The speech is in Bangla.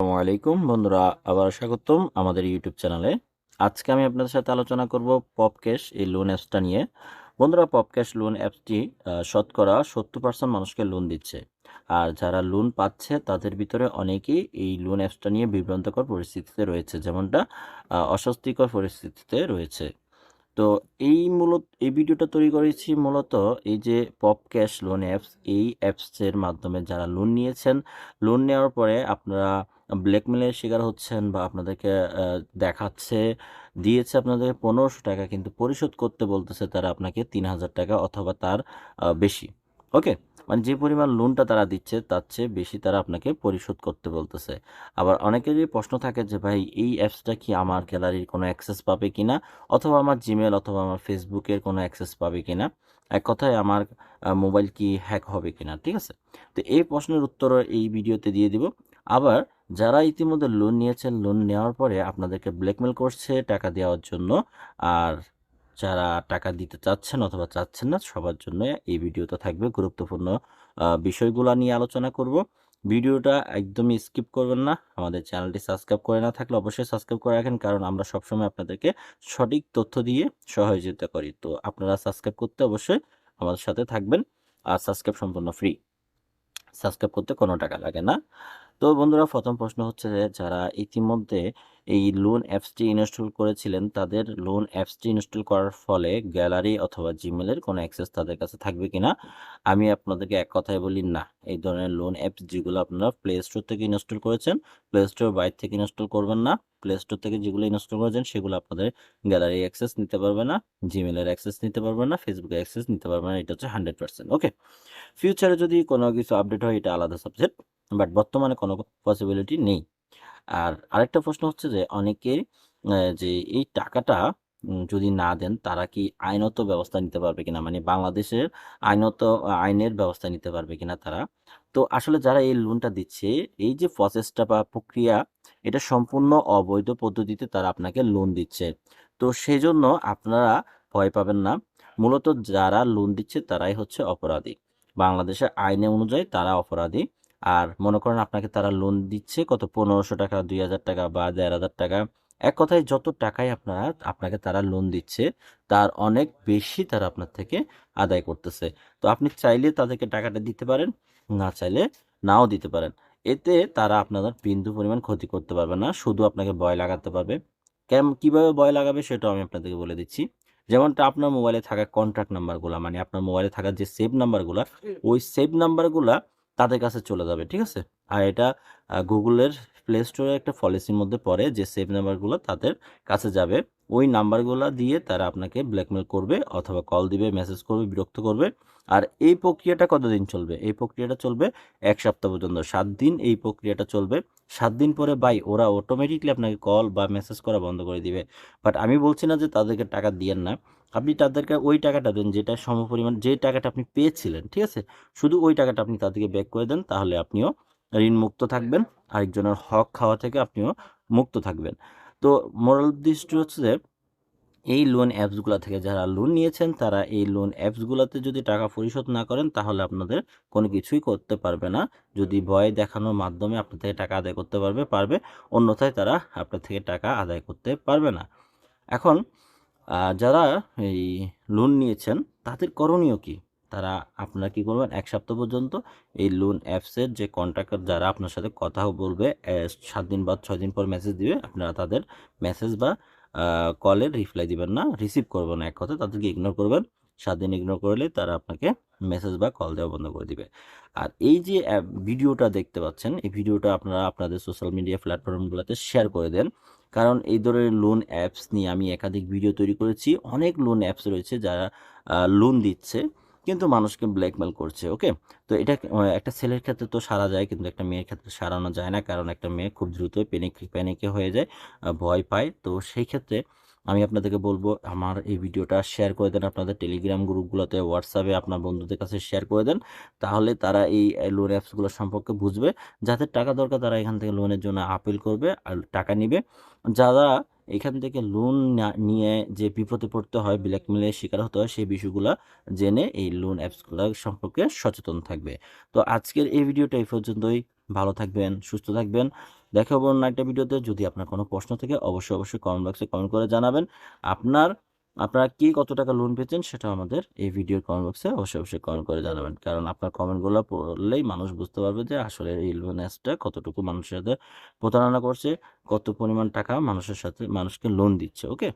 আলাইকুম বন্ধুরা, আবার স্বাগতম আমাদের ইউটিউব চ্যানেলে আজকে আমি আপনাদের সাথে আলোচনা করব পপক্যাশ এই লোন অ্যাপসটা নিয়ে। বন্ধুরা পপক্যাশ লোন অ্যাপসটি শতকরা সত্তর পার্সেন্ট মানুষকে লোন দিচ্ছে। আর যারা লোন পাচ্ছে, তাদের ভিতরে অনেকেই এই লোন অ্যাপসটা নিয়ে বিভ্রান্তকর পরিস্থিতিতে রয়েছে, যেমনটা অস্বস্তিকর পরিস্থিতিতে রয়েছে। তো এই মূলত, এই ভিডিওটা তৈরি করেছি মূলত এই যে পপ ক্যাশ লোন অ্যাপস এই অ্যাপসের মাধ্যমে যারা লোন নিয়েছেন লোন নেওয়ার পরে আপনারা ব্ল্যাকমেলের শিকার হচ্ছেন বা আপনাদেরকে দেখাচ্ছে, দিয়েছে আপনাদেরকে পনেরোশো টাকা কিন্তু পরিশোধ করতে বলতেছে তারা আপনাকে তিন হাজার টাকা অথবা তার বেশি। ওকে? মানে যে পরিমাণ লোনটা তারা দিচ্ছে তার চেয়ে বেশি তারা আপনাকে পরিশোধ করতে বলতেছে। আবার অনেকেরই প্রশ্ন থাকে যে, ভাই, এই অ্যাপসটা কি আমার গ্যালারির কোনো অ্যাক্সেস পাবে কিনা? অথবা আমার জিমেল অথবা আমার ফেসবুকের কোনো অ্যাক্সেস পাবে কিনা? এক কথায় আমার মোবাইল কি হ্যাক হবে কিনা? ঠিক আছে? তো এই প্রশ্নের উত্তর এই ভিডিওতে দিয়ে দিব। আবার যারা ইতিমধ্যে লোন নিয়েছেন লোন নেওয়ার পরে আপনাদেরকে ব্ল্যাকমেল করছে টাকা দেওয়ার জন্য। আর যারা টাকা দিতে চাচ্ছেন অথবা চাচ্ছেন না, সবার জন্য এই ভিডিওতে থাকবে গুরুত্বপূর্ণ বিষয়গুলো নিয়ে আলোচনা করব। ভিডিওটা একদমই স্কিপ করবেন না। আমাদের চ্যানেলটি সাবস্ক্রাইব করে না থাকলে অবশ্যই সাবস্ক্রাইব করে রাখেন, কারণ আমরা সবসময় আপনাদেরকে সঠিক তথ্য দিয়ে সহযোগিতা করি। তো আপনারা সাবস্ক্রাইব করতে অবশ্যই আমাদের সাথে থাকবেন। আর সাবস্ক্রাইব সম্পূর্ণ ফ্রি সাবস্ক্রাইব করতে কোনো টাকা লাগে না। তো বন্ধুরা প্রথম প্রশ্ন হচ্ছে যে, যারা ইতিমধ্যে এই লোন অ্যাপসটি ইনস্টল করেছিলেন, তাদের লোন অ্যাপসটি ইনস্টল করার ফলে গ্যালারি অথবা জিমেলের কোনো অ্যাক্সেস তাদের কাছে থাকবে কিনা? আমি আপনাদেরকে এক কথায় বলি, না। এই ধরনের লোন অ্যাপস যেগুলো আপনারা প্লে স্টোর থেকে ইনস্টল করেছেন প্লে স্টোর বাইরে থেকে ইনস্টল করবেন না। প্লে স্টোর থেকে যেগুলো ইনস্টল করেছেন, সেগুলো আপনাদের গ্যালারি অ্যাক্সেস নিতে পারবে না জিমেলের অ্যাক্সেস নিতে পারবে না ফেসবুকে অ্যাক্সেস নিতে পারবে না, এটা হচ্ছে হান্ড্রেড পার্সেন্ট ওকে ফিউচারে যদি কোনো কিছু আপডেট হয়, এটা আলাদা সাবজেক্ট বাট বর্তমানে কোনো পসিবিলিটি নেই। আর আরেকটা প্রশ্ন হচ্ছে যে অনেকের আহ, যে এই টাকাটা যদি না দেন তারা কি আইনত ব্যবস্থা নিতে পারবে কিনা? মানে বাংলাদেশের আইনত আইনের ব্যবস্থা নিতে পারবে কিনা তারা? তো আসলে যারা এই লোনটা দিচ্ছে এই যে প্রসেসটা বা প্রক্রিয়া এটা সম্পূর্ণ অবৈধ পদ্ধতিতে তারা আপনাকে লোন দিচ্ছে। তো সেই জন্য আপনারা ভয় পাবেন না। মূলত যারা লোন দিচ্ছে তারাই হচ্ছে অপরাধী। বাংলাদেশের আইনে অনুযায়ী তারা অপরাধী। আর মনে করেন আপনাকে তারা লোন দিচ্ছে কত পনেরোশো টাকা দুই হাজার টাকা বা দেড় হাজার টাকা। এক কথায় যত টাকাই আপনারা আপনাকে তারা লোন দিচ্ছে তার অনেক বেশি তারা আপনার থেকে আদায় করতেছে। তো আপনি চাইলে তাদেরকে টাকাটা দিতে পারেন না চাইলে নাও দিতে পারেন। এতে তারা আপনাদের বিন্দু পরিমাণ ক্ষতি করতে পারবে না শুধু আপনাকে ভয় লাগাতে পারবে। কেম কীভাবে ভয় লাগাবে সেটাও আমি আপনাদেরকে বলে দিচ্ছি। যেমনটা আপনার মোবাইলে থাকা কন্ট্যাক্ট নাম্বারগুলো মানে আপনার মোবাইলে থাকা যে সেভ নাম্বারগুলো ওই সেভ নাম্বারগুলা তাদের কাছে চলে যাবে, ঠিক আছে? আর এটা গুগলের প্লে স্টোরে একটা পলিসির মধ্যে পড়ে যে সেভ নাম্বারগুলো তাদের কাছে যাবে। ওই নাম্বারগুলো দিয়ে তারা আপনাকে ব্ল্যাকমেল করবে অথবা কল দিবে মেসেজ করবে, বিরক্ত করবে। আর এই প্রক্রিয়াটা কতদিন চলবে? এই প্রক্রিয়াটা চলবে এক সপ্তাহ পর্যন্ত, সাত দিন এই প্রক্রিয়াটা চলবে। সাত দিন পরে বাই ওরা অটোমেটিকলি আপনাকে কল বা মেসেজ করা বন্ধ করে দিবে। বাট আমি বলছি না যে তাদেরকে টাকা দিয়েন না। আপনি তাদেরকে ওই টাকাটা দেন যেটা সমপরিমাণ যে টাকাটা আপনি পেয়েছিলেন, ঠিক আছে? শুধু ওই টাকাটা আপনি তাদেরকে ব্যাক করে দেন, তাহলে আপনিও ঋণ মুক্ত থাকবেন। আরেকজনের হক খাওয়া থেকে আপনিও মুক্ত থাকবেন। তো মোরাল দৃষ্টি হচ্ছে যে এই লোন অ্যাপসগুলো থেকে যারা লোন নিয়েছেন, তারা এই লোন অ্যাপসগুলোতে যদি টাকা পরিশোধ না করেন, তাহলে আপনাদের কোনো কিছুই করতে পারবে না। যদি ভয় দেখানোর মাধ্যমে আপনার থেকে টাকা আদায় করতে পারবে পারবে, অন্যথায় তারা আপনার থেকে টাকা আদায় করতে পারবে না। এখন যারা এই লোন নিয়েছেন, তাদের করণীয় কি? তারা আপনারা কি করবেন? এক সপ্তাহ পর্যন্ত এই লোন অ্যাপসের যে কন্ট্রাক্টর যারা আপনার সাথে কথা বলবে সাত দিন বা ছয় দিন পর মেসেজ দিবে, আপনারা তাদের মেসেজ বা কলের রিপ্লাই দিবেন না রিসিভ করবেন না এক কথা তাদেরকে ইগনোর করবেন। সাত দিন ইগনোর করলে তারা আপনাকে মেসেজ বা কল দেওয়া বন্ধ করে দিবে। আর এই যে ভিডিওটা দেখতে পাচ্ছেন, এই ভিডিওটা আপনারা আপনাদের সোশ্যাল মিডিয়া প্ল্যাটফর্মগুলোতে শেয়ার করে দেন। কারণ এই ধরনের লোন অ্যাপস নিয়ে আমি একাধিক ভিডিও তৈরি করেছি। অনেক লোন অ্যাপস রয়েছে যারা লোন দিচ্ছে। কিন্তু মানুষকে ব্ল্যাকমেল করছে ওকে তো এটা একটা ছেলের ক্ষেত্রে তো সারা যায়, কিন্তু একটা মেয়ের ক্ষেত্রে সারানো যায় না, কারণ একটা মেয়ে খুব দ্রুত প্যানিক প্যানিকে হয়ে যায় ভয় পায়। তো সেই ক্ষেত্রে আমি আপনাদেরকে বলব, আমার এই ভিডিওটা শেয়ার করে দেন আপনাদের টেলিগ্রাম গ্রুপগুলোতে হোয়াটসঅ্যাপে আপনার বন্ধুদের কাছে শেয়ার করে দেন, তাহলে তারা এই লোন অ্যাপসগুলো সম্পর্কে বুঝবে, যাদের টাকা দরকার তারা এখান থেকে লোনের জন্য আপিল করবে আর টাকা নিবে। যারা এখান থেকে লোন নিয়ে যে বিপদে পড়তে হয় ব্ল্যাকমেলের শিকার হতে হয়, সেই বিষয়গুলো জেনে এই লোন অ্যাপসগুলো সম্পর্কে সচেতন থাকবে। তো আজকের এই ভিডিওটা এই পর্যন্তই। ভালো থাকবেন, সুস্থ থাকবেন। দেখা হব অন্য একটা ভিডিওতে। যদি আপনার কোনো প্রশ্ন থাকে, অবশ্যই অবশ্যই কমেন্ট বক্সে কমেন্ট করে জানাবেন। আপনার আপনারা কি কত টাকা লোন পেয়েছেন সেটা আমাদের এই ভিডিওর কমেন্ট বক্সে অবশ্যই অবশ্যই কমেন্ট করে জানাবেন। কারণ আপনার কমেন্টগুলো পড়লেই মানুষ বুঝতে পারবে যে আসলে এই লোন অ্যাপসটা কতটুকু মানুষের সাথে প্রতারণা করছে, কত পরিমাণ টাকা মানুষের সাথে, মানুষকে লোন দিচ্ছে ওকে